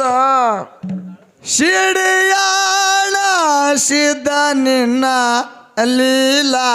ಹೌದಾ ಶಿಡಿಯಾಳ ಸಿದ್ಧ ನಿನ್ನ ಲೀಲಾ.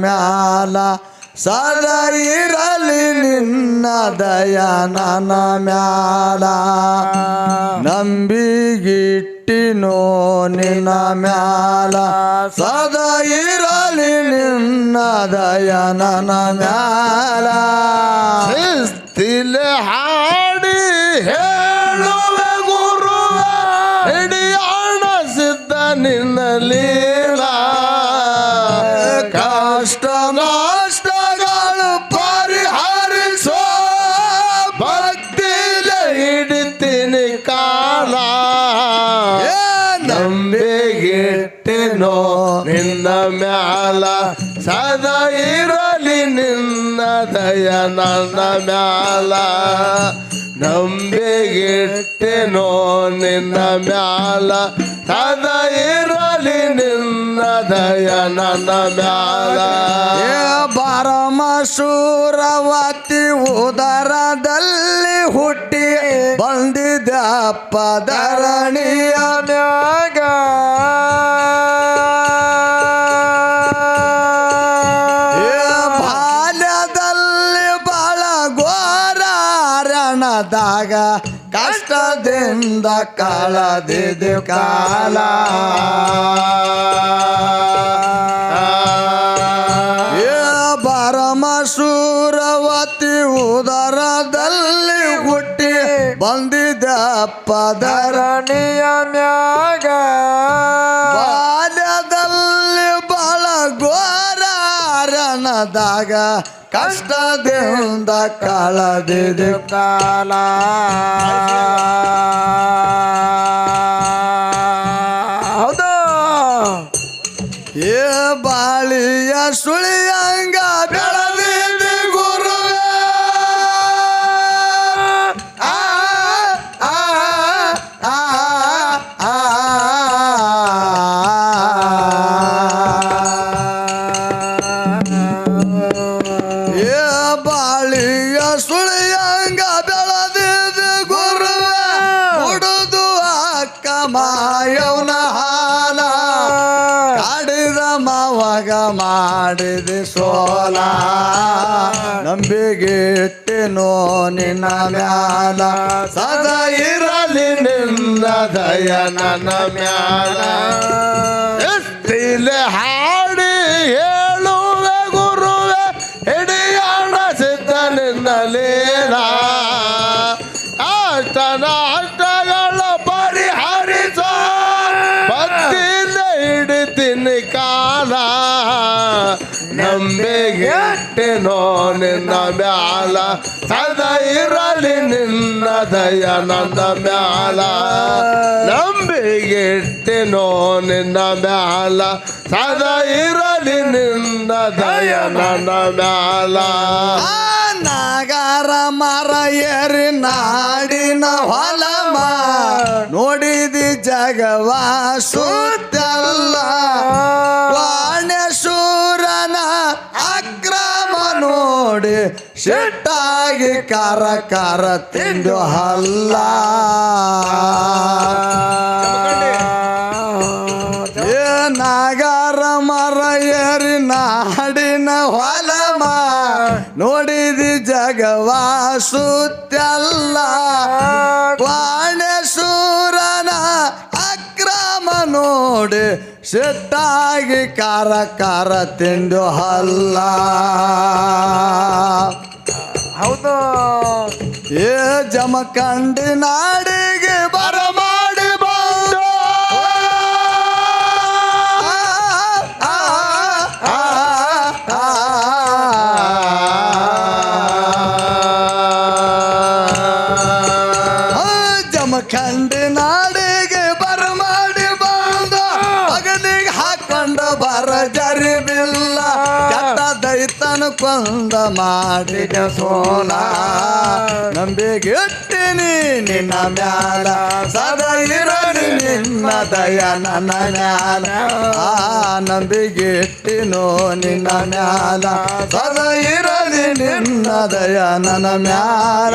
ಮ್ಯಾಲ ಸದಾ ಇರಲಿ ನಿನ್ನ ದಯ ನನ್ನ ಮ್ಯಾಲ. ನಂಬಿಗಿಟ್ಟಿನೋ ನಿನ್ನ ಮ್ಯಾಲ. ಸದಾ ಇರಲಿ ನಿನ್ನ ದಯ ನನ್ನ ಮ್ಯಾಲ. ಶಿಸ್ತಿಲೆ ಹಾಡಿ ಹೇಳುವೆ ನಂಬಿಗೆಟ್ಟೆನೋ ನಿನ್ನ ಮ್ಯಾಲ. ಸದಾ ಇರಲಿ ನಿನ್ನ ದಯ ನನ್ನ ಮ್ಯಾಲ. ನಂಬಿಗೆಟ್ಟೆನೋ ನಿನ್ನ ಮ್ಯಾಲ. ಸದಾ ಇರಲಿ ನಿನ್ನ ದಯ ನನ್ನ ಮ್ಯಾಲ. ಸೂರವತಿ ಉದರದಲ್ಲಿ ಹುಟ್ಟಿ ಬಂದಿದ್ದ ಪದರಣಿಯ ಮ್ಯಾಗ. ಘೋರಾರಣದಾಗ ಕಷ್ಟದಿಂದ ಕಳೆದಿದ್ದು ಕಾಲ. ಏ ಪರಮ ಸೂರವತಿ ಉದರದಲ್ಲಿ ಹುಟ್ಟಿ ಬಂದಿದ್ದ ಪದರಣಿಯ ಘೋರಾರಣದಾಗ ಕಷ್ಟದಿಂದ ಕಳೆದಿದ್ದು ಕಾಲ ಹೌದು? ಏ ಬಾಳಿಯ ಸುಳಿಯಂಗ ನಿನ್ನ ಮ್ಯಾಲ. ಸದಾ ಇರಲಿ ನಿನ್ನ ದಯ ನನ್ನ ಮ್ಯಾಲ. ಎಷ್ಟಿಲೆ ಹಾಡಿ ಹೇಳುವೆ ಗುರುವೆ, ಹಿಡಿಯೋಣ ಸಿದ್ಧ ನಿನ್ನ ಲೀಲಾ ಅಷ್ಟನ ಅಷ್ಟಗಳ ಪರಿಹರಿಸ, ಭಕ್ತಿಯಿಂದ ಹಿಡಿತೀನಿ ಕಾಲ. ನಂಬಿಗೆಟ್ಟೆನೋ ನಿನ್ನ ಮ್ಯಾಲ. ನಿನ್ನ ದಯ ನನ್ನ ಮ್ಯಾಲ. ನಂಬಿಗೆಟ್ಟೆನೋ ನಿನ್ನ ಮ್ಯಾಲ. ಸದಾ ಇರಲಿ ನಿನ್ನ ದಯ ನನ್ನ ಮ್ಯಾಲ ನಾಗಾರ ಮರ ಏರಿ ನಾಡಿನ ಹೊಲಮ. ನೋಡಿದಿ ಜಗವಾ ಸುತ್ತಲ್ಲ ನೋಡಿ ಶೆಟ್ಟಾಗಿ ಕಾರ ಕಾರ ತಿಂದು ಹಲ್ಲ. ಏ ನಾಗಾರ ಮರ ಏರಿ ನಾಡಿನ ಹೊಲಮ, ನೋಡಿದಿ ಜಗವಾ ಸುತ್ತಲ್ಲ ಸಿಟ್ಟಾಗಿ ಕಾರ ಕಾರ ತಿಂದು ಹಲ್ಲ. ಹೌದು. ಏ ಜಮಖಂಡಿ ನಾಡಿಗೆ ಬರ ಮಾಡಿದ ಸೋಲ ನಂಬಿಗೆ ಇಟ್ಟಿನಿ ನಿನ್ನ ಮ್ಯಾಲ. ಸದಾ ಇರಲಿ ನಿನ್ನ ದಯ, ನನ್ನ ಮ್ಯಾಲ ಆ ನಂಬಿಗೆ ಇಟ್ಟಿನೋ ನಿನ್ನ ಮ್ಯಾಲ. ಸದಾ ಇರಲಿ ನಿನ್ನ ದಯ, ನನ್ನ ಮ್ಯಾಲ.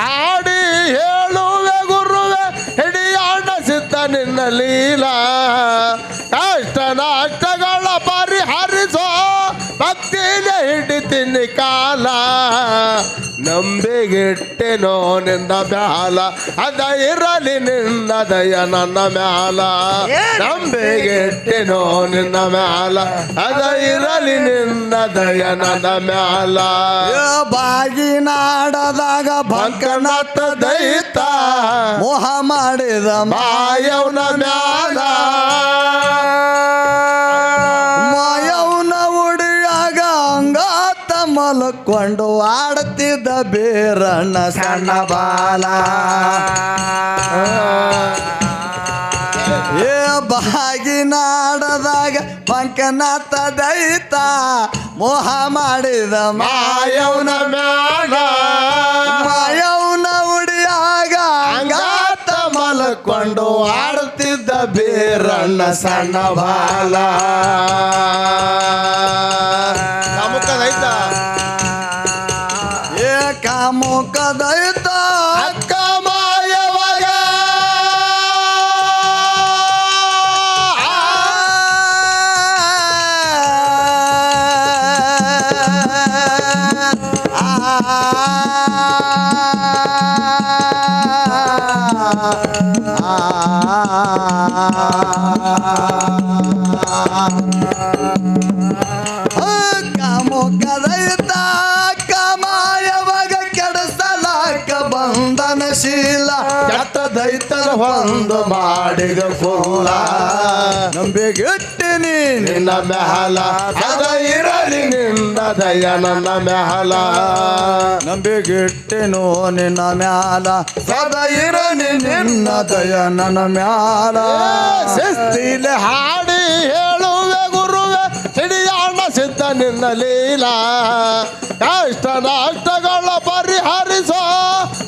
ಹಾಡಿ ಹೇಳುವೆ, ಗುರುವೆ ಹಿಡಿಯಾಣ ಸಿದ್ಧ ನಿನ್ನ ಲೀಲಾ. ಹಿಡಿತೀನಿ ಕಾಲ ನಂಬಿಗಿಟ್ಟೆನೋ ನಿಂದ ಮ್ಯಾಲ ಅದ ಇರಲಿ ನಿನ್ನ ದಯ ನನ್ನ ಮ್ಯಾಲ. ನಂಬಿಗಿಟ್ಟೆನೋ ನಿನ್ನ ಮ್ಯಾಲ. ಅದ ಇರಲಿ ನಿನ್ನ ದಯ ನನ್ನ ಮ್ಯಾಲ. ಬಾಗಿನಾಡದಾಗ ಭಂಕನಾಥ ದೈತ ಮೋಹ ಮಾಡಿದ ಮಾಯವನ ಮ್ಯಾಲ. ಮಲ್ಕೊಂಡು ಆಡ್ತಿದ್ದ ಬೇರಣ್ಣ ಸಣ್ಣ ಬಾಲ. ಏ ಬಾಗಿನಾಡದಾಗ ಪಂಕನಾಥ ದೈತ ಮೋಹ ಮಾಡಿದ ಮಾಯವನ ಮ್ಯಾಗ. ಮಾಯವನ ಉಡಿಯಾಗ ಅಂಗಾತ ಮಲ್ಕೊಂಡು ಆಡ್ತಿದ್ದ ಬೇರಣ್ಣ ಸಣ್ಣ ಬಾಲ. ಏ ಹೊಂದು ಮಾಡಿದ ಕೋಲ ನಂಬಿಗಿಟ್ಟಿನಿ ನಿನ್ನ ಮೆಹಲ ಅದ ಇರಲಿ ನಿನ್ನ ದಯ ನನ್ನ ಮ್ಯಾಲ. ನಂಬಿಗಿಟ್ಟೆನು ನಿನ್ನ ಮ್ಯಾಲ ಸದ ಇರಲಿ ನಿನ್ನ ದಯ ನನ್ನ ಮ್ಯಾಲ. ಶಿಸ್ತಿಲೆ ಹಾಡಿ ಹೇಳುವೆ ಗುರುವೆ ಸಿಡಿಯಾಣ ಸಿದ್ಧ ನಿನ್ನ ಲೀಲಾ. ಕಷ್ಟ ನಷ್ಟಗಳ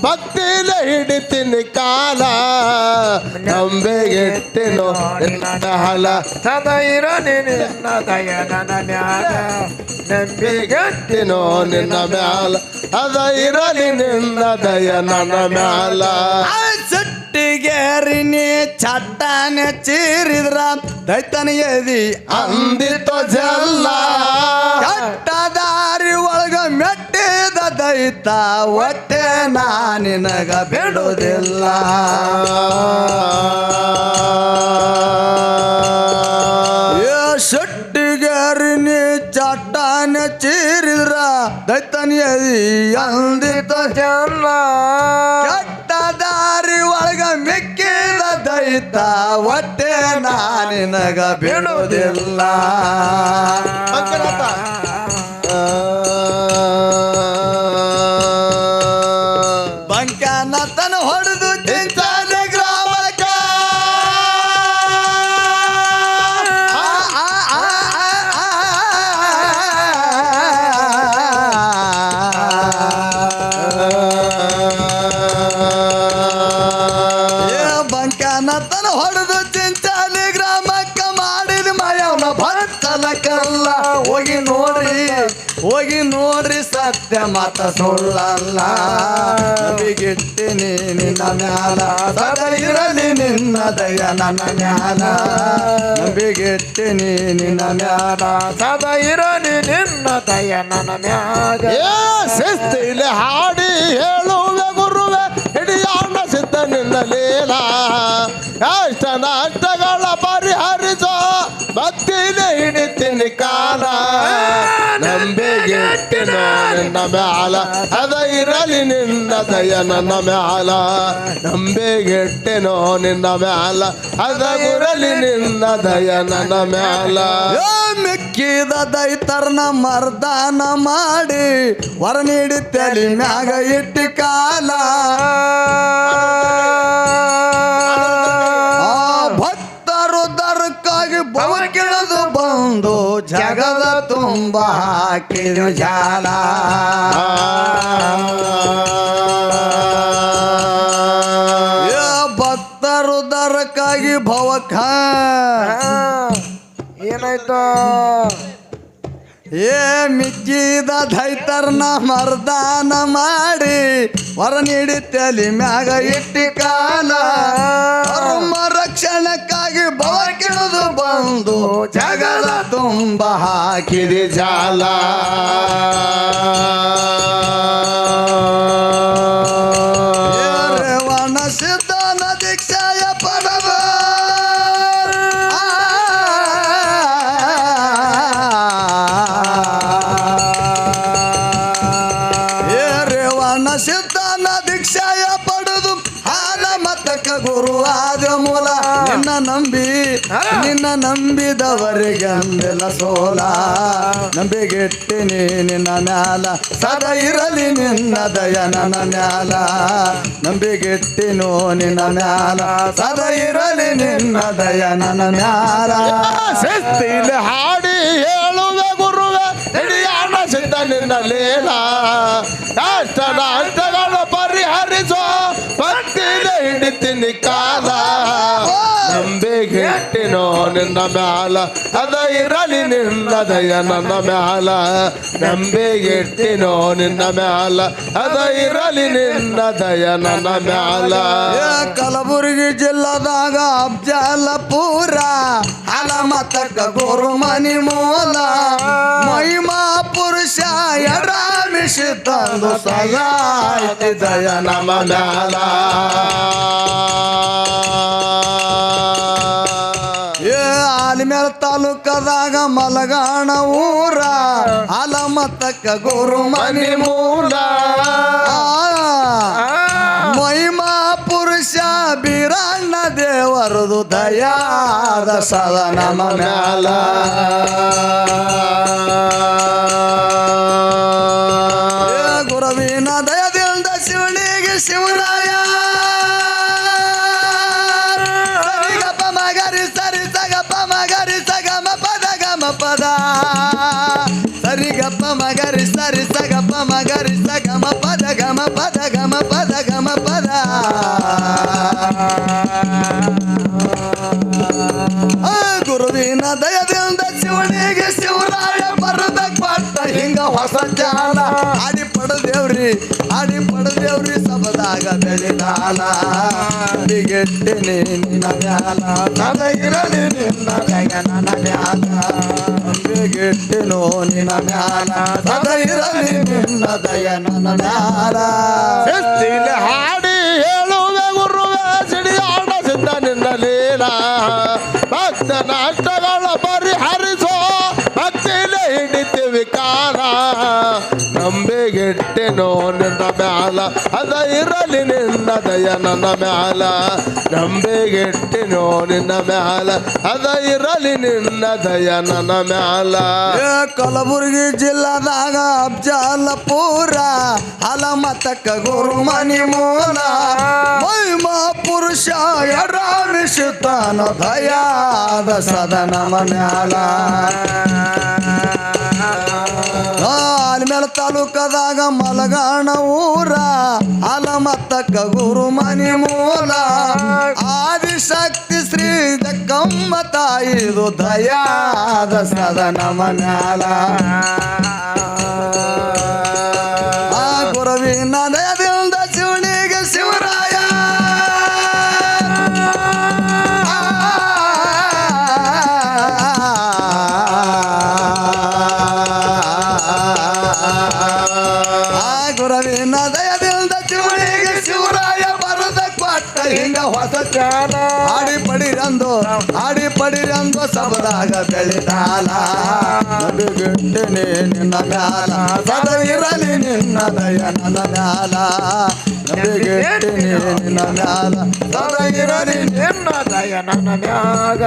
ಭಕ್ತಿಲೆ ಹಿಡಿತೀನಿ ಕಾಲ. ನಂಬಿಗೆಟ್ಟಿನೋ ನಿನ್ನ ಹಲ. ಸದಾ ಇರಲಿ ನಿನ್ನ ದಯ ನನ್ನ ಮ್ಯಾಲ. ನಂಬಿಗೆ ಗಟ್ಟಿನೋ ನಿನ್ನ ಮ್ಯಾಲ. ಅದ ಇರಲಿ ನಿನ್ನ ದಯ ನನ್ನ ಮ್ಯಾಲ ಸಟ್ಟಿಗೇರಿನಿ ಚಟ್ಟನೆ ಚೀರಿದ್ರ. ದೈತನ ಎದಿ ಅಂದಿತೋ ಜಲ್ಲ. ಮೆಟ್ಟಿದ ಒಟ್ಟೆ ನಾ ನಿನಗ ಬಿಡುವುದಿಲ್ಲ. ಏ ಸಟ್ಟಿಗೇರಿನಿ ಚಟ್ಟಾನೆ ಚೀರಿದ್ರ ದೈತನ ಎದಿ ಅಂದಿತ ಚೆನ್ನ ಕೆಟ್ಟ ದಾರಿ ಒಳಗ ಮಿಕ್ಕಿದ ದೈತ, ಒಟ್ಟೆ ನಾ ನಿನಗ ಬಿಡುವುದಿಲ್ಲ. ಕಲ್ಲ ಹೋಗಿ ನೋಡ್ರಿ ಹೋಗಿ ನೋಡ್ರಿ ಸತ್ಯ ಮಾತ ಸುಳ್ಳಲ್ಲ ಬಿಗಿಟ್ಟಿನಿ ನಿನ್ನ ಮ್ಯಾಲ ಇರಲಿ ನಿನ್ನ ದಯ ನನ್ನ ಮ್ಯಾಲ. ಬಿಗಿಟ್ಟಿನಿ ನಿನ್ನ ಮ್ಯಾಲ, ಸದ ಇರಲಿ ನಿನ್ನ ದಯ ನನ್ನ ಮ್ಯಾಲ ಶಿಸ್ತಿಲೆ ಹಾಡಿ ಹೇಳುವೆ ಗುರುವೆ ಹಿಡಿಯಾಣ ಸಿದ್ಧ ನಿನ್ನ ಲೀಲಾ ಕಷ್ಟ ಹಿಡಿತೀನಿ ಕಾಲ ನಂಬಿಗೆಟ್ಟಿನೋ ನಿನ್ನ ಮ್ಯಾಲ. ಅದ ಇರಲಿ ನಿನ್ನ ದಯ ನನ್ನ ಮ್ಯಾಲ. ನಂಬೆಗೆಟ್ಟೆನೋ ನಿನ್ನ ಮ್ಯಾಲ. ಅದ ಇರಲಿ ನಿನ್ನ ದಯ ನನ್ನ ಮ್ಯಾಲ. ಮಿಕ್ಕಿದ ದೈತರ್ನ ಮರ್ದಾನ ಮಾಡಿ ವರ ನೀಡಿ ತಲೆ ಮ್ಯಾಗ ಇಟ್ಟಿ ಕಾಲ. ಭಕ್ತರು ದರ್ಕಾಗಿ ದರಕ್ಕಾಗಿ ಬವಕಿಳ ಜಗದ ತುಂಬ ಹಾಕಿದ ಜಾಲ. ಭಕ್ತರು ದರಕ್ಕಾಗಿ ಭವಕ ಏನಾಯ್ತು? ಏ ಮಿಕ್ಕಿದ ದೈತರ್ನ ಮರ್ದಾನ ಮಾಡಿ ಹೊರ ನೀಡಿ ಮ್ಯಾಗ ಇಟ್ಟಿ ಕಾಲ. ಧರ್ಮ ರಕ್ಷಣಕ್ಕಾಗಿ ಭವಕಿಳಿದು ಬಂದು ಜಗಳ ತುಂಬ ಹಾಕಿದೆ ಜಾಲ. ನಿನ್ನ ನಂಬಿದವರಿಗೆ ಅಂದೆಲ್ಲ ಸೋಲ. ನಂಬಿಗೆಟ್ಟಿ ನಿನ್ನ ಮ್ಯಾಲ ಸದಾ ಇರಲಿ ನಿನ್ನ ದಯ ನನ್ನ ಮ್ಯಾಲ ನಂಬಿಗೆಟ್ಟಿನೋ ನಿನ್ನ ಮ್ಯಾಲ ಸದಾ ಇರಲಿ ನಿನ್ನ ದಯ ನನ್ನ ಮ್ಯಾಲ ಶಿಸ್ತಿಲಿ ಹಾಡಿ ಹೇಳುವೆ ಗುರುವೆ ಹಿಡಿಯಾಣ ಸಿದ್ಧ ನಿನ್ನ ಲೀಲ. ಕಷ್ಟದ ಪರಿಹರಿಸೋ ಭಕ್ತಿನ ಹಿಡಿತೀನಿ ಕಾಲ. ನಂಬಿಗೆಟ್ಟಿನೋ ನಿನ್ನ ಮ್ಯಾಲ. ಅದ ಇರಲಿ ನಿನ್ನ ದಯ, ನನ್ನ ಮ್ಯಾಲ. ನಂಬಿಗೆಟ್ಟಿನೋ ನಿನ್ನ ಮ್ಯಾಲ. ಅದ ಇರಲಿ ನಿನ್ನ ದಯ, ನನ್ನ ಮ್ಯಾಲ. ಕಲಬುರಗಿ ಜಿಲ್ಲಾದಾಗ ಅಲ ಹಲಮತಕ ಗುರು ಮನಿ ಮೂಲ. ಮಹಿಮಾ ಪುರುಷ ಎಡಮಿಸಿ ತಂದು ಸಗಾಯ್ತಿ ದಯ ನಮ್ಮ ಮ್ಯಾಲ. ಆಲಿಮೇಲ ತಾಲೂಕದಾಗ ಮಲಗಾಣ ಊರ ಅಲಮತ್ತಕ್ಕ ಗುರು ಮನಿ ಮೂಲ. ಮಹಿಮಾ ಪುರುಷ ಬೀರಣ್ಣ ದೇವರದು ದಯಾದ ಸದನ ಮ್ಯಾಲ ಸರಿಗಪ್ಪ ಮಗರಿ ಸರಿ ಸಗಪ ಮಗರಿ ಸಗಮ ಪದ ಗಮ ಪದ ಗಮ ಪದ ಗಮ ಪದ. ಗುರುವಿನ ದಯದಿಂದ ಶಿವನಿಗೆ ಶಿವರಾಯ ಬರದ ಪಟ್ಟ ಹಿಂಗ ಹೊಸ ಜಾಲ ಆಡಿ ಪಡೆದೇವ್ರಿ ಆಡಿ ಪಡೆದೇವ್ರಿ ಸಬದಾಗ ಬೆಳಿದಾಲ ಬಿಗೆಟ್ಟಿನಿ ನಿನ್ನ ನಿನ್ನ ನನ್ನ ಹಾಡಿ? ನಂಬಿಗೆಟ್ಟೆನೋ ನಿನ್ನ ಮ್ಯಾಲ, ಅದ ಇರಲಿ ನಿನ್ನ ದಯ ನನ್ನ ಮ್ಯಾಲ. ನಂಬಿಗೆಟ್ಟಿನೋ ನಿನ್ನ ಮ್ಯಾಲ, ಅದ ಇರಲಿ ನಿನ್ನ ದಯ ನನ್ನ ಮ್ಯಾಲ. ಕಲಬುರಗಿ ಜಿಲ್ಲಾದಾಗ ಅಫ್ಜಲಪುರ, ಹಲಮತಕ ಗುರು ಮನಿ ಮೂಲ ಮಹಿಮಾ ಪುರುಷ ಎಡಮಿಸುತ್ತಾನ ದಯಾದ ಸದನ ಮ್ಯಾಲ. ಆಲ್ಮೇಲ ತಾಲೂಕದಾಗ ಮಲಗಾಣ ಊರ, ಅಲಮತ್ತಕ್ಕ ಗುರು ಮನಿ ಮೂಲ. ಆದಿಶಕ್ತಿ ಶ್ರೀ ದಕ್ಕಮ್ಮ ತಾಯಿ ದಯಾದ ಸದ ನಮನಾಲ ಆ ಗುರುವಿನ ದಯದಿಂದ ಹಿಂಗ ಹೊಸ ಚಾಲ ಆಡಿ ಪಡಿರಂದು ಆಡಿ ಪಡಿರಂದು ಸಬದಾಗ ಬೆಳಿತಾಲ. ನಡುಗಟ್ಟನೆ ನಿನ್ನ ಮ್ಯಾಲ ಸದವಿರಲಿ ನಿನ್ನ ದಯ ನನ್ನ ಮ್ಯಾಲ ನಡುಗಿಟ್ಟಿನಿ ನಿನ್ನ ಮ್ಯಾಲ ಸದವಿರಲಿ ನಿನ್ನ ದಯ ನನ್ನ ಮ್ಯಾಗ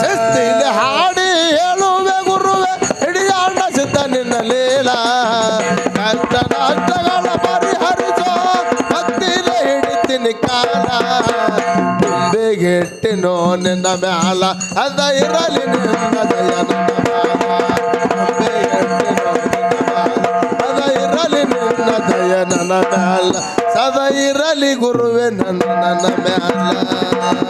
ಶಿಸ್ತಿಲಿ ಹಾಡಿ ಹೇಳುವೆ ಗುರುವೆ ಹಿಡಿಯಾಣ ಸಿದ್ಧ ನಿನ್ನ ಲೀಲ. ಕಷ್ಟ ನಾಷ್ಟಗಳ ಪರಿಹರಿಸೋ ಭಕ್ತಿಲೆ ಹಿಡಿತೀನಿ ಕಾಲ. ನೆಟ್ಟಿನೋ ನಿನ್ನ ಮ್ಯಾಲ, ಅದ ಇರಲಿ ನಿನ್ನ ದಯ ಅದ ಇರಲಿ ನಿನ್ನ ದಯ ನನ್ನ ಮ್ಯಾಲ, ಸದ ಇರಲಿ ಗುರುವೆ ನನ್ನ ನನ್ನ ಮ್ಯಾಲ.